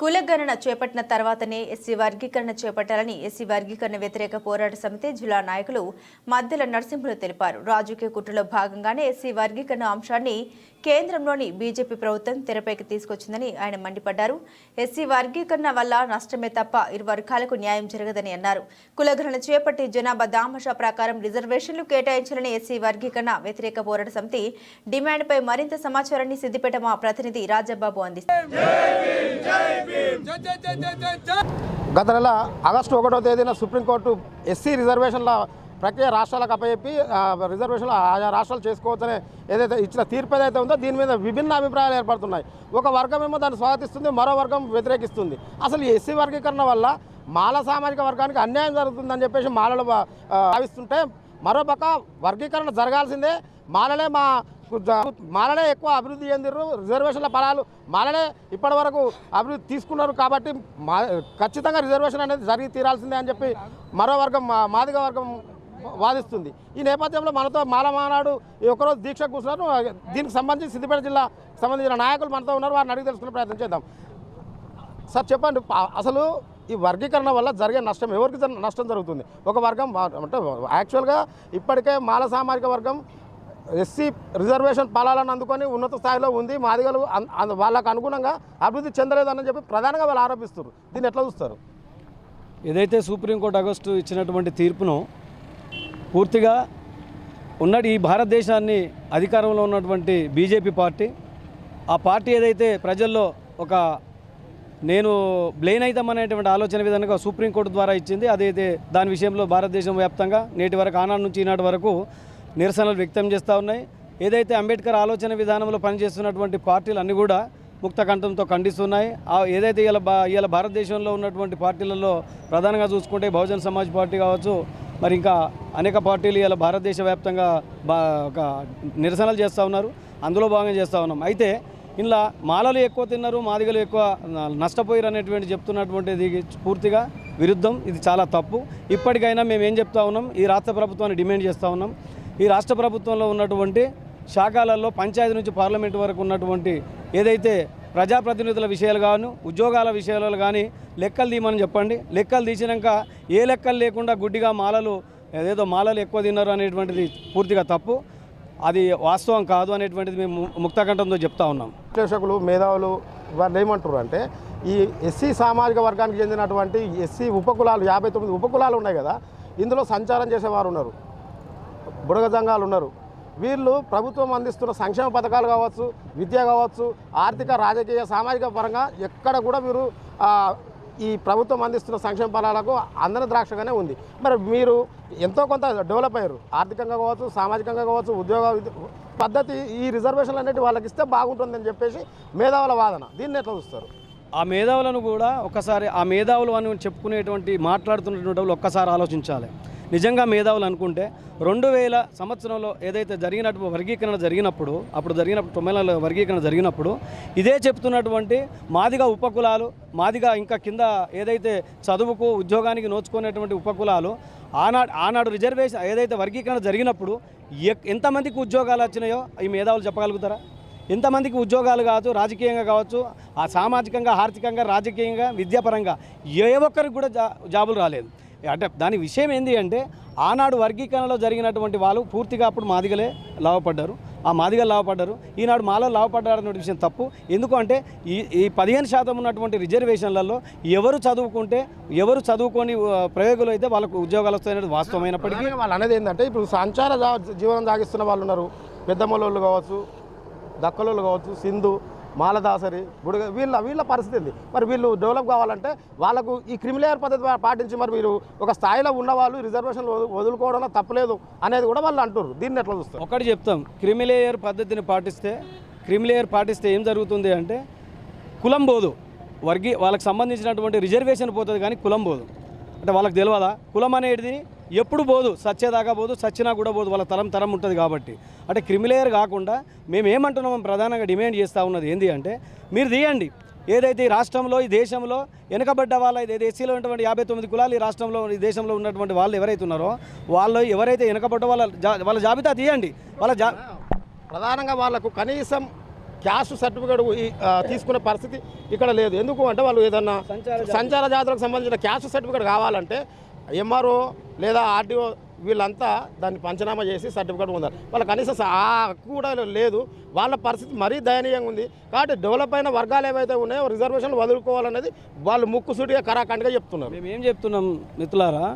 కులగణన చేపట్టిన తర్వాతనే ఎస్సీ వర్గీకరణ చేపట్టాలని ఎస్సీ వర్గీకరణ వ్యతిరేక పోరాట సమితి జిల్లా నాయకులు మద్దెల నరసింహులు తెలిపారు. రాజకీయ కుట్రలో భాగంగానే ఎస్సీ వర్గీకరణ అంశాన్ని కేంద్రంలోని బీజేపీ ప్రభుత్వం తెరపైకి తీసుకొచ్చిందని ఆయన మండిపడ్డారు. ఎస్సీ వర్గీకరణ వల్ల నష్టమే తప్ప ఇరు వర్గాలకు న్యాయం జరగదని అన్నారు. కులగణన చేపట్టి జనాభా దామషా ప్రకారం రిజర్వేషన్లు కేటాయించాలని ఎస్సీ వర్గీకరణ వ్యతిరేక పోరాట సమితి డిమాండ్పై మరింత సమాచారాన్ని సిద్దిపేట మా ప్రతినిధి రాజబాబు అందిస్తారు. గత నెల ఆగస్టు ఒకటో తేదీన సుప్రీంకోర్టు ఎస్సీ రిజర్వేషన్ల ప్రక్రియ రాష్ట్రాలకు అప్పచెప్పి రిజర్వేషన్లు ఆయా రాష్ట్రాలు చేసుకోవచ్చనే ఏదైతే ఇచ్చిన తీర్పు ఏదైతే ఉందో దీని మీద విభిన్న అభిప్రాయాలు ఏర్పడుతున్నాయి. ఒక వర్గం ఏమో దాన్ని స్వాగతిస్తుంది మరో వర్గం వ్యతిరేకిస్తుంది. అసలు ఎస్సీ వర్గీకరణ వల్ల మాల సామాజిక వర్గానికి అన్యాయం జరుగుతుందని చెప్పేసి మాలలు భా- భావిస్తుంటే మరోపక్క వర్గీకరణ జరగాల్సిందే మాలలే మా మాలనే ఎక్కువ అభివృద్ధి చెందిర్రు. రిజర్వేషన్ల ఫలాలు మాలనే ఇప్పటి వరకు అభివృద్ధి తీసుకున్నారు కాబట్టి మా ఖచ్చితంగా రిజర్వేషన్ అనేది జరిగి తీరాల్సిందే అని చెప్పి మరో వర్గం మా- మాదిగ వర్గం వాదిస్తుంది. ఈ నేపథ్యంలో మనతో మాల మానాడు ఈ ఒక్కరోజు దీక్ష కూర్చున్నారు. దీనికి సంబంధించి సిద్దిపేట జిల్లా సంబంధించిన నాయకులు మనతో ఉన్నారు. వారిని అడిగి తెలుసుకునే ప్రయత్నం చేద్దాం. సార్ చెప్పండి. అసలు ఈ వర్గీకరణ వల్ల జరిగే నష్టం ఎవరికి నష్టం జరుగుతుంది? ఒక వర్గం అంటే యాక్చువల్గా ఇప్పటికే మాల సామాజిక వర్గం ఎస్సీ రిజర్వేషన్ ఫలాలను అందుకొని ఉన్నత స్థాయిలో ఉంది మాదిగలు అంద వాళ్ళకు అనుగుణంగా అభివృద్ధి చెందలేదని చెప్పి ప్రధానంగా వాళ్ళు ఆరోపిస్తారు దీన్ని ఎట్లా చూస్తారు? ఏదైతే సుప్రీంకోర్టు ఆగస్టు ఇచ్చినటువంటి తీర్పును పూర్తిగా ఉన్నటి ఈ భారతదేశాన్ని అధికారంలో ఉన్నటువంటి బీజేపీ పార్టీ. ఆ పార్టీ ఏదైతే ప్రజల్లో ఒక నేను బ్లెయిన్ అవుతామనేటువంటి ఆలోచన విధంగా సుప్రీంకోర్టు ద్వారా ఇచ్చింది అదైతే దాని విషయంలో భారతదేశం వ్యాప్తంగా నేటి వరకు ఆనాడు నుంచి ఈనాటి వరకు నిరసనలు వ్యక్తం చేస్తూ ఉన్నాయి. ఏదైతే అంబేద్కర్ ఆలోచన విధానంలో పనిచేస్తున్నటువంటి పార్టీలు అన్నీ కూడా ముక్త కంఠంతో ఖండిస్తున్నాయి. ఏదైతే ఇలా బా భారతదేశంలో ఉన్నటువంటి పార్టీలలో ప్రధానంగా చూసుకుంటే బహుజన్ సమాజ్ పార్టీ కావచ్చు మరి ఇంకా అనేక పార్టీలు ఇలా భారతదేశ వ్యాప్తంగా బా ఒక నిరసనలు చేస్తూ ఉన్నారు. అందులో భాగంగా చేస్తూ ఉన్నాం. అయితే ఇలా మాలలు ఎక్కువ తిన్నారు మాదిగలు ఎక్కువ నష్టపోయారు అనేటువంటి చెప్తున్నటువంటిది పూర్తిగా విరుద్ధం. ఇది చాలా తప్పు. ఇప్పటికైనా మేము ఏం చెప్తా ఉన్నాం? ఈ రాష్ట్ర ప్రభుత్వాన్ని డిమాండ్ చేస్తూ ఉన్నాం. ఈ రాష్ట్ర ప్రభుత్వంలో ఉన్నటువంటి శాఖలలో పంచాయతీ నుంచి పార్లమెంట్ వరకు ఉన్నటువంటి ఏదైతే ప్రజాప్రతినిధుల విషయాలు కాను ఉద్యోగాల విషయాలు కానీ లెక్కలు తీయమని చెప్పండి. లెక్కలు తీసినాక ఏ లెక్కలు లేకుండా గుడ్డిగా మాలలు ఏదేదో మాలలు ఎక్కువ తిన్నారు అనేటువంటిది పూర్తిగా తప్పు. అది వాస్తవం కాదు అనేటువంటిది మేము ముక్తకంఠంతో చెప్తా ఉన్నాం. విశ్లేషకులు మేధావులు వాళ్ళు ఏమంటారు అంటే ఈ ఎస్సీ సామాజిక వర్గానికి చెందినటువంటి ఎస్సీ ఉపకులాలు యాభై తొమ్మిది ఉపకులాలు ఉన్నాయి కదా ఇందులో సంచారం చేసేవారు ఉన్నారు. బుడగ సంఘాలు ఉన్నారు. వీళ్ళు ప్రభుత్వం అందిస్తున్న సంక్షేమ పథకాలు కావచ్చు విద్య కావచ్చు ఆర్థిక రాజకీయ సామాజిక పరంగా ఎక్కడ కూడా వీరు ఈ ప్రభుత్వం అందిస్తున్న సంక్షేమ ఫలాలకు అందరి ద్రాక్షగానే ఉంది. మరి మీరు ఎంతో కొంత డెవలప్ అయ్యారు. ఆర్థికంగా కావచ్చు సామాజికంగా కావచ్చు ఉద్యోగ పద్ధతి ఈ రిజర్వేషన్లు అనేవి వాళ్ళకి ఇస్తే బాగుంటుందని చెప్పేసి మేధావుల వాదన. దీన్ని ఎట్లా చూస్తారు? ఆ మేధావులను కూడా ఒక్కసారి ఆ మేధావులు అని చెప్పుకునేటువంటి మాట్లాడుతున్నటువంటి వాళ్ళు ఒక్కసారి ఆలోచించాలి. నిజంగా మేధావులు అనుకుంటే రెండు వేల సంవత్సరంలో ఏదైతే జరిగినట్టు వర్గీకరణ జరిగినప్పుడు అప్పుడు జరిగినప్పుడు తొమ్మిది వర్గీకరణ జరిగినప్పుడు ఇదే చెప్తున్నటువంటి మాదిగా ఉపకులాలు మాదిగా ఇంకా కింద ఏదైతే చదువుకు ఉద్యోగానికి నోచుకునేటువంటి ఉపకులాలు ఆనాడు ఆనాడు రిజర్వేషన్ ఏదైతే వర్గీకరణ జరిగినప్పుడు ఎక్- ఎంతమందికి ఉద్యోగాలు వచ్చినాయో ఈ మేధావులు చెప్పగలుగుతారా? ఎంతమందికి ఉద్యోగాలు కావచ్చు రాజకీయంగా కావచ్చు ఆ సామాజికంగా ఆర్థికంగా రాజకీయంగా విద్యాపరంగా ఏ ఒక్కరికి కూడా జా జాబులు రాలేదు. అంటే దాని విషయం ఏంటి అంటే ఆనాడు వర్గీకరణలో జరిగినటువంటి వాళ్ళు పూర్తిగా అప్పుడు మాదిగలే లాభపడ్డారు ఆ మాదిగలు లాభపడ్డారు ఈనాడు మాలో లాభపడ్డారు విషయం తప్పు. ఎందుకు అంటే ఈ ఈ పదిహేను శాతం ఉన్నటువంటి రిజర్వేషన్లలో ఎవరు చదువుకుంటే ఎవరు చదువుకొని ప్రయోగాలు ప్రయోగులు అయితే వాళ్ళకు ఉద్యోగాలు వస్తాయనేది వాస్తవమైనప్పటికీ వాళ్ళు అనేది ఏంటంటే ఇప్పుడు సంచార జీవనం సాగిస్తున్న వాళ్ళు ఉన్నారు. పెద్దమ్మలోళ్ళు కావచ్చు దక్కలోళ్ళు కావచ్చు సింధు మాలదాసరి బుడగ వీళ్ళ వీళ్ళ పరిస్థితి ఏంది? మరి వీళ్ళు డెవలప్ కావాలంటే వాళ్ళకు ఈ క్రిమిలేయర్ పద్ధతి పాటించి మరి మీరు ఒక స్థాయిలో ఉన్న వాళ్ళు రిజర్వేషన్ వదులుకోవడంలో తప్పలేదు అనేది కూడా వాళ్ళు అంటారు దీన్ని ఎట్లా చూస్తారు? ఒకటి చెప్తాం. క్రిమిలేయర్ పద్ధతిని పాటిస్తే క్రిమిలేయర్ పాటిస్తే ఏం జరుగుతుంది అంటే కులం పోదు వర్గీ వాళ్ళకి సంబంధించినటువంటి రిజర్వేషన్ పోతుంది కానీ కులం పోదు అంటే వాళ్ళకి తెలియదా కులం అనేది ఎప్పుడు పోదు సచ్చేదాకా పోదు సచ్చినా కూడా పోదు వాళ్ళ తరం తరం ఉంటుంది కాబట్టి. అంటే క్రిమిలేయర్ కాకుండా మేము ఏమంటున్నాం ప్రధానంగా డిమాండ్ చేస్తూ ఉన్నది ఏంటి అంటే మీరు తీయండి. ఏదైతే ఈ రాష్ట్రంలో ఈ దేశంలో వెనుకబడ్డ వాళ్ళ ఏదైతే ఎస్సీలో ఉన్నటువంటి యాభై తొమ్మిది కులాలు ఈ రాష్ట్రంలో ఈ దేశంలో ఉన్నటువంటి వాళ్ళు ఎవరైతే ఉన్నారో వాళ్ళు ఎవరైతే వెనుకబడ్డ వాళ్ళ వాళ్ళ జాబితా తీయండి. వాళ్ళ జా ప్రధానంగా వాళ్ళకు కనీసం క్యాస్ట్ సర్టిఫికేట్ తీసుకునే పరిస్థితి ఇక్కడ లేదు. ఎందుకు అంటే వాళ్ళు ఏదన్నా సంచార జాతులకు సంబంధించిన క్యాస్ట్ సర్టిఫికేట్ కావాలంటే ఎంఆర్ఓ లేదా ఆర్టీఓ వీళ్ళంతా దాన్ని పంచనామా చేసి సర్టిఫికేట్ పొందారు వాళ్ళు కనీసం ఆ హక్కు కూడా లేదు. వాళ్ళ పరిస్థితి మరీ దయనీయంగా ఉంది. కాబట్టి డెవలప్ అయిన వర్గాలు ఏవైతే ఉన్నాయో రిజర్వేషన్లు వదులుకోవాలనేది వాళ్ళు ముక్కుసూటిగా కరాఖండ్గా చెప్తున్నారు. మేము ఏం చెప్తున్నాం మిత్రులారా?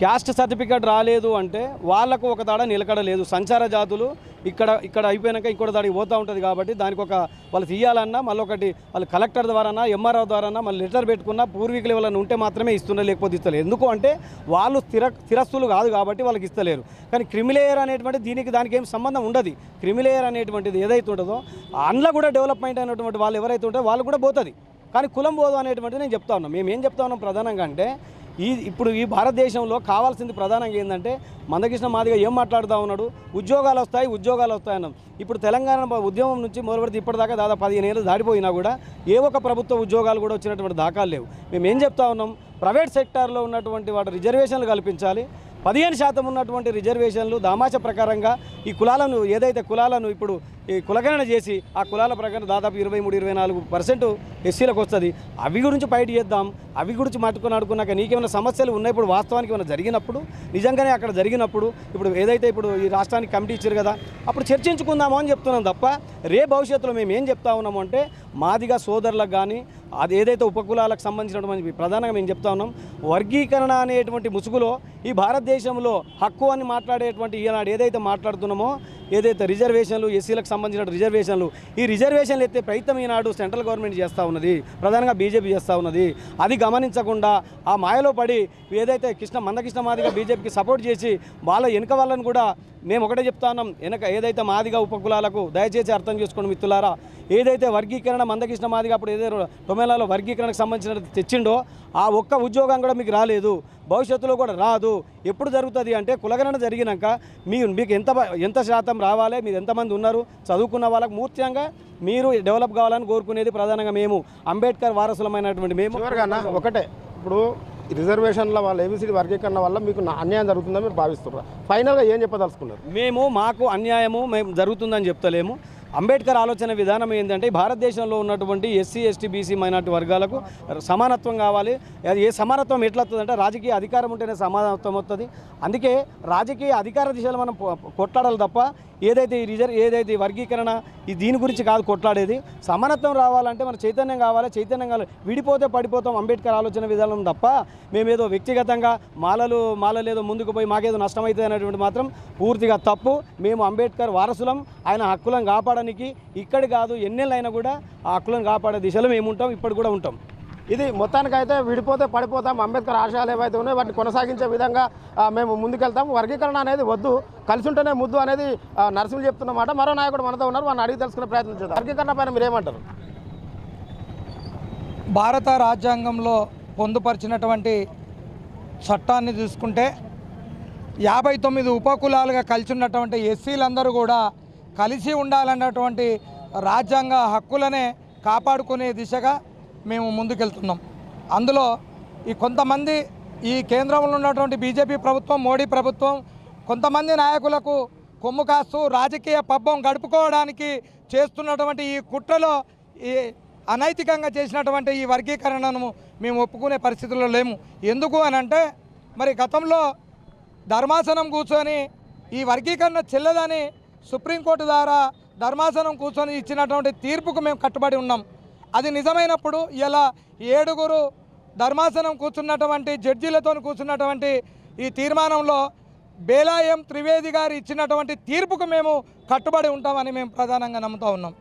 క్యాస్ట్ సర్టిఫికేట్ రాలేదు అంటే వాళ్ళకు ఒక దాడ నిలకడ లేదు. సంచార జాతులు ఇక్కడ ఇక్కడ అయిపోయినాక ఇంకోటి దాడికి పోతూ ఉంటుంది కాబట్టి దానికి ఒక వాళ్ళు తీయాలన్నా మళ్ళీ ఒకటి వాళ్ళు కలెక్టర్ ద్వారానా ఎంఆర్ఓ ద్వారానా మళ్ళీ లెటర్ పెట్టుకున్నా పూర్వీకులు ఎవరైనా ఉంటే మాత్రమే ఇస్తున్నారు లేకపోతే ఇస్తలేరు. ఎందుకు అంటే వాళ్ళు స్థిర స్థిరస్తులు కాదు కాబట్టి వాళ్ళకి ఇస్తలేరు. కానీ క్రిమిలేయర్ అనేటువంటి దీనికి దానికి ఏం సంబంధం ఉండదు. క్రిమిలేయర్ అనేటువంటిది ఏదైతే ఉంటుందో అందులో కూడా డెవలప్మెంట్ అయినటువంటి వాళ్ళు ఎవరైతే ఉంటారో వాళ్ళు కూడా పోతుంది. కానీ కులం పోదు అనేటువంటిది నేను చెప్తా ఉన్నాను మేము ఏం చెప్తా ఉన్నాం ప్రధానంగా అంటే ఈ ఇప్పుడు ఈ భారతదేశంలో కావాల్సింది ప్రధానంగా ఏంటంటే మందకృష్ణ మాదిగా ఏం మాట్లాడుతూ ఉన్నాడు? ఉద్యోగాలు వస్తాయి ఉద్యోగాలు వస్తాయి అన్నాం. ఇప్పుడు తెలంగాణ ఉద్యమం నుంచి మొదలుపెడితే ఇప్పటిదాకా దాదాపు పదిహేను ఏళ్ళు దాటిపోయినా కూడా ఏ ఒక్క ప్రభుత్వ ఉద్యోగాలు కూడా వచ్చినటువంటి దాఖలు లేవు. మేము ఏం చెప్తా ఉన్నాం? ప్రైవేట్ సెక్టార్లో ఉన్నటువంటి వాటి రిజర్వేషన్లు కల్పించాలి. పదిహేను శాతం ఉన్నటువంటి రిజర్వేషన్లు దామాష ప్రకారంగా ఈ కులాలను ఏదైతే కులాలను ఇప్పుడు ఈ కులగణన చేసి ఆ కులాల ప్రకారం దాదాపు ఇరవై మూడు ఇరవై నాలుగు పర్సెంట్ ఎస్సీలకు వస్తుంది. అవి గురించి బయట చేద్దాం అవి గురించి మట్టుకొని ఆడుకున్నాక నీకేమైనా సమస్యలు ఉన్నాయి? ఇప్పుడు వాస్తవానికి ఏమైనా జరిగినప్పుడు నిజంగానే అక్కడ జరిగినప్పుడు ఇప్పుడు ఏదైతే ఇప్పుడు ఈ రాష్ట్రానికి కమిటీ ఇచ్చారు కదా అప్పుడు చర్చించుకుందాము అని చెప్తున్నాం తప్ప రే భవిష్యత్తులో మేము ఏం చెప్తా ఉన్నాము అంటే మాదిగా సోదరులకు కానీ అది ఏదైతే ఉపకులాలకు సంబంధించినటువంటి ప్రధానంగా మేము చెప్తా ఉన్నాం వర్గీకరణ అనేటువంటి ముసుగులో ఈ భారతదేశంలో హక్కు అని మాట్లాడేటువంటి ఈనాడు ఏదైతే మాట్లాడుతున్నామో ఏదైతే రిజర్వేషన్లు ఎస్సీలకు సంబంధించిన రిజర్వేషన్లు ఈ రిజర్వేషన్లు ఎత్తే ప్రయత్నం ఈనాడు సెంట్రల్ గవర్నమెంట్ చేస్తూ ఉన్నది. ప్రధానంగా బీజేపీ చేస్తూ ఉన్నది. అది గమనించకుండా ఆ మాయలో పడి ఏదైతే కృష్ణ మందకృష్ణ మాదిగా బీజేపీకి సపోర్ట్ చేసి వాళ్ళ వెనుక వాళ్ళని కూడా మేము ఒకటే చెప్తా ఉన్నాం. వెనక ఏదైతే మాదిగా ఉపకులాలకు దయచేసి అర్థం చేసుకోండి మిత్రులారా. ఏదైతే వర్గీకరణ మందకృష్ణ మాదిగా అప్పుడు ఏదైతే టొమేలాలో వర్గీకరణకు సంబంధించిన తెచ్చిండో ఆ ఒక్క ఉద్యోగం కూడా మీకు రాలేదు. భవిష్యత్తులో కూడా రాదు. ఎప్పుడు జరుగుతుంది అంటే కులగణన జరిగినాక మీ మీకు ఎంత ఎంత శాతం రావాలి మీరు ఎంతమంది ఉన్నారు చదువుకున్న వాళ్ళకు మూర్త్యంగా మీరు డెవలప్ కావాలని కోరుకునేది ప్రధానంగా మేము. అంబేద్కర్ వారసులమైనటువంటి మేము. ఒకటే. ఇప్పుడు రిజర్వేషన్ల వాళ్ళ ఏబిసిడి వర్గీకరణ వల్ల మీకు అన్యాయం జరుగుతుందని మీరు భావిస్తున్నారు ఫైనల్గా ఏం చెప్పదలుచుకున్నారు? మేము మాకు అన్యాయము మేము జరుగుతుందని చెప్తలేము. అంబేద్కర్ ఆలోచన విధానం ఏంటంటే భారతదేశంలో ఉన్నటువంటి ఎస్సీ ఎస్టీ బీసీ మైనార్టీ వర్గాలకు సమానత్వం కావాలి. అది ఏ సమానత్వం ఎట్లా వస్తుందంటే రాజకీయ అధికారం ఉంటేనే సమానత్వం వస్తుంది. అందుకే రాజకీయ అధికార దిశలో మనం కొట్లాడాలి తప్ప ఏదైతే ఈ రిజర్వ్ ఏదైతే వర్గీకరణ ఈ దీని గురించి కాదు కొట్లాడేది. సమానత్వం రావాలంటే మన చైతన్యం కావాలి చైతన్యం కావాలి. విడిపోతే పడిపోతాం అంబేద్కర్ ఆలోచన విధానం తప్ప మేమేదో వ్యక్తిగతంగా మాలలు మాలలేదో ముందుకు పోయి మాకేదో నష్టమవుతుంది అనేటువంటి మాత్రం పూర్తిగా తప్పు. మేము అంబేద్కర్ వారసులం ఆయన హక్కులను కాపాడడానికి ఇక్కడ కాదు ఎన్నెళ్ళైనా కూడా ఆ హక్కులను కాపాడే దిశలో మేము ఉంటాం ఇప్పుడు కూడా ఉంటాం. ఇది మొత్తానికైతే విడిపోతే పడిపోతాం. అంబేద్కర్ ఆశయాలు ఏవైతే ఉన్నాయో వాటిని కొనసాగించే విధంగా మేము ముందుకెళ్తాం. వర్గీకరణ అనేది వద్దు. కలిసి ఉంటేనే ముద్దు అనేది నర్సులు చెప్తున్నమాట మరో నాయకుడు మనతో ఉన్నారు. వారిని అడిగి తెలుసుకునే ప్రయత్నం చేద్దాం. వర్గీకరణ పైన మీరేమంటారు భారత రాజ్యాంగంలో పొందుపరిచినటువంటి చట్టాన్ని చూసుకుంటే యాభై తొమ్మిది ఉపకులాలుగా కలిసి ఉన్నటువంటి ఎస్సీలందరూ కూడా కలిసి ఉండాలన్నటువంటి రాజ్యాంగ హక్కులనే కాపాడుకునే దిశగా మేము ముందుకెళ్తున్నాం. అందులో ఈ కొంతమంది ఈ కేంద్రంలో ఉన్నటువంటి బీజేపీ ప్రభుత్వం మోడీ ప్రభుత్వం కొంతమంది నాయకులకు కొమ్ము కాస్తూ రాజకీయ పబ్బం గడుపుకోవడానికి చేస్తున్నటువంటి ఈ కుట్రలో ఈ అనైతికంగా చేసినటువంటి ఈ వర్గీకరణను మేము ఒప్పుకునే పరిస్థితుల్లో లేము. ఎందుకు అని అంటే మరి గతంలో ధర్మాసనం కూర్చొని ఈ వర్గీకరణ చెల్లదని సుప్రీంకోర్టు ద్వారా ధర్మాసనం కూర్చొని ఇచ్చినటువంటి తీర్పుకు మేము కట్టుబడి ఉన్నాం. అది నిజమైనప్పుడు ఇలా ఏడుగురు ధర్మాసనం కూర్చున్నటువంటి జడ్జీలతో కూర్చున్నటువంటి ఈ తీర్మానంలో బేలాయం త్రివేది గారు ఇచ్చినటువంటి తీర్పుకు మేము కట్టుబడి ఉంటామని మేము ప్రధానంగా నమ్ముతూ ఉన్నాం.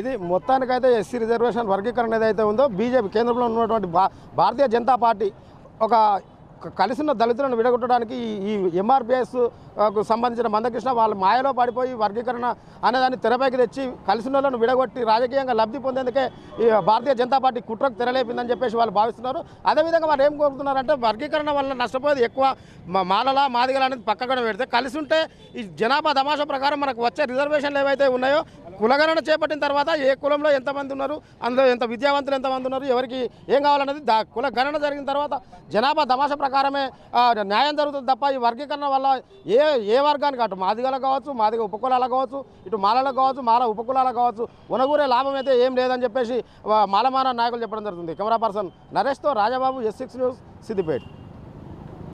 ఇది మొత్తానికైతే ఎస్సీ రిజర్వేషన్ వర్గీకరణ ఏదైతే ఉందో బీజేపీ కేంద్రంలో ఉన్నటువంటి భా భారతీయ జనతా పార్టీ ఒక కలిసిన దళితులను విడగొట్టడానికి ఈ- ఈ ఎంఆర్పిఎస్కు సంబంధించిన మందకృష్ణ వాళ్ళ మాయలో పడిపోయి వర్గీకరణ అనేదాన్ని తెరపైకి తెచ్చి కలిసిన వాళ్ళను విడగొట్టి రాజకీయంగా లబ్ధి పొందేందుకే ఈ భారతీయ జనతా పార్టీ కుట్రకు తెరలేపిందని చెప్పేసి వాళ్ళు భావిస్తున్నారు. అదేవిధంగా వాళ్ళు ఏం కోరుతున్నారంటే వర్గీకరణ వల్ల నష్టపోయేది ఎక్కువ మాలలా మాదిగల అనేది పక్కగా పెడితే కలిసి ఉంటే ఈ జనాభా తమాషా ప్రకారం మనకు వచ్చే రిజర్వేషన్లు ఏవైతే ఉన్నాయో కులగణన చేపట్టిన తర్వాత ఏ కులంలో ఎంతమంది ఉన్నారు అందులో ఎంత విద్యావంతులు ఎంతమంది ఉన్నారు ఎవరికి ఏం కావాలన్నది దా కుల గణన జరిగిన తర్వాత జనాభా తమాష ప్రకారమే న్యాయం జరుగుతుంది తప్ప ఈ వర్గీకరణ వల్ల ఏ ఏ వర్గానికి అటు మాదిగలకు కావచ్చు మాదిగ ఉపకులాలకు కావచ్చు ఇటు మాలలకు కావచ్చు మాల ఉపకులాలకు కావచ్చు ఉనగూరే లాభం అయితే ఏం లేదని చెప్పేసి మాలమాన నాయకులు చెప్పడం జరుగుతుంది. Camera person నరేష్తో Rajababu S six news Siddipet.